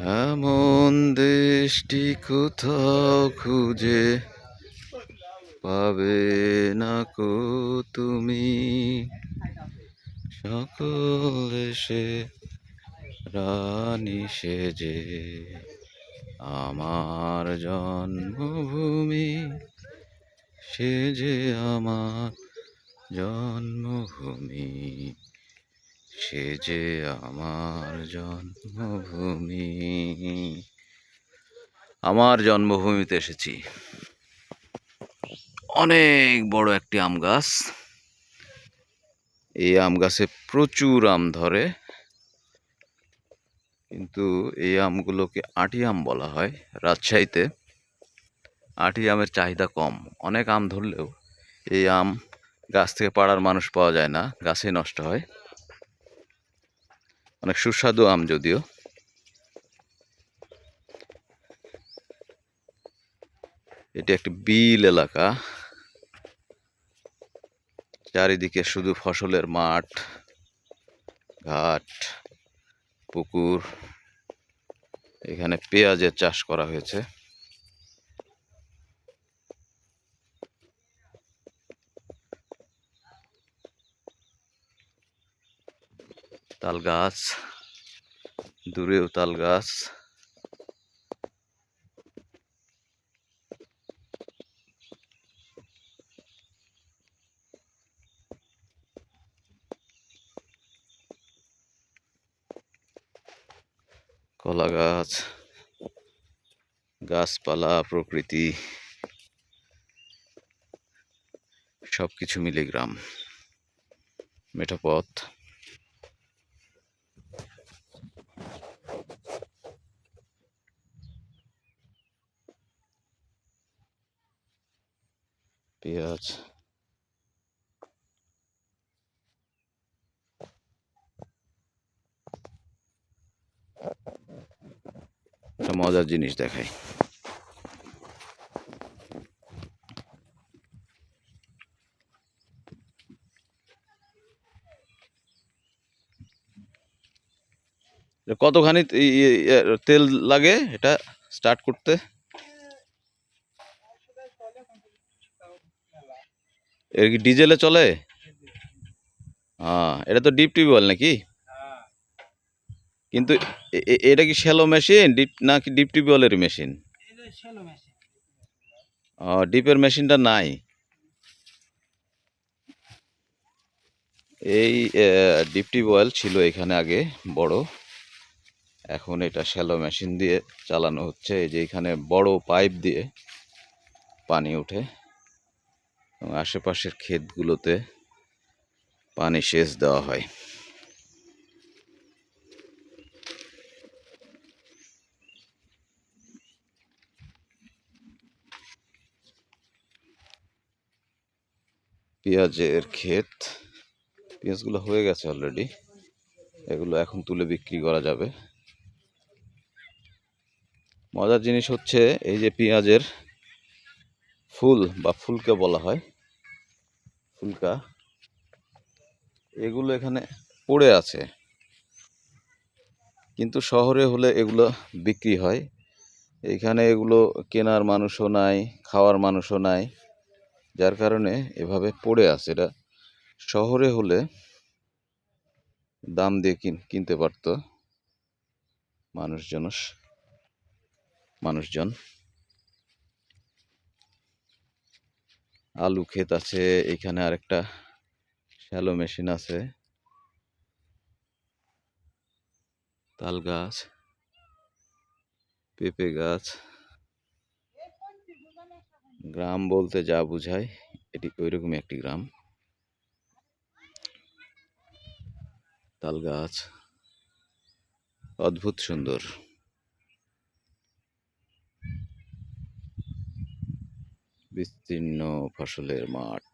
আপন দেশটি কোথাও খুঁজে পাবে না কো তুমি? সকল এসে রানী সেজে আমার জন্মভূমি সে যে আমার জন্মভূমি। সে যে আমার জন্মভূমি। আমার জন্মভূমিতে এসেছি। অনেক বড় একটি আম গাছ। এই আম গাছে প্রচুর আম ধরে। কিন্তু এই আমগুলোকে আটি আম বলা হয় রাজশাহীতে। আটি আমের চাহিদা কম। অনেক আম ধরলেও এই আম গাছ থেকে পাড়ার মানুষ পাওয়া যায় না। গাছেই নষ্ট হয়। অনেক সুস্বাদু আম যদিও। এটি একটি বিল এলাকা। চারিদিকে শুধু ফসলের মাঠ, ঘাট, পুকুর। এখানে পেঁয়াজের চাষ করা হয়েছে। তাল গাছ দূরেও তাল গাছ। কলা গাছ গাছপালা প্রকৃতি সব কিছু মিলে গ্রাম মেঠো পেঁয়াজ একটা মজার জিনিস দেখাই কতখানি তেল লাগে এটা স্টার্ট করতে? এর কি ডিজেলে চলে? হ্যাঁ এটা তো ডিপ টিউবওয়েল নাকি? কিন্তু এটা কি শ্যালো মেশিন ডিপ নাকি ডিপ টিউবওয়েলের মেশিন ও, ডিপের মেশিনটা নাই। এই ডিপ টিউবওয়েল ছিল এখানে আগে, বড়। এখন এটা শ্যালো মেশিন দিয়ে চালানো হচ্ছে, এই যে এখানে বড় পাইপ দিয়ে পানি ওঠে এবং আশেপাশের ক্ষেতগুলোতে পানি সেচ দেওয়া হয়। পেঁয়াজের ক্ষেত, পেঁয়াজগুলো হয়ে গেছে অলরেডি এগুলো এখন তুলে বিক্রি করা যাবে। মজার জিনিস হচ্ছে এই যে পেঁয়াজের ফুল বা ফুলকে বলা হয় ফুলকা। এগুলো এখানে পড়ে আছে। কিন্তু শহরে হলে এগুলো বিক্রি হয়। এইখানে এগুলো কেনার মানুষও নাই, খাওয়ার মানুষও নাই। যার কারণে এভাবে পড়ে আছে। এটা শহরে হলে দাম দিয়ে কিন- কিনতে পারতো। মানুষজন মানুষজন। আলু ক্ষেত আছে, এখানে আরেকটা শ্যালো মেশিন আছে। তাল গাছ, পেঁপে গাছ, গ্রাম বলতে যা বোঝায়, এটি ওইরকমই একটি গ্রাম। তাল গাছ, অদ্ভুত সুন্দর। বিস্তীর্ণ ফসলের মাঠ।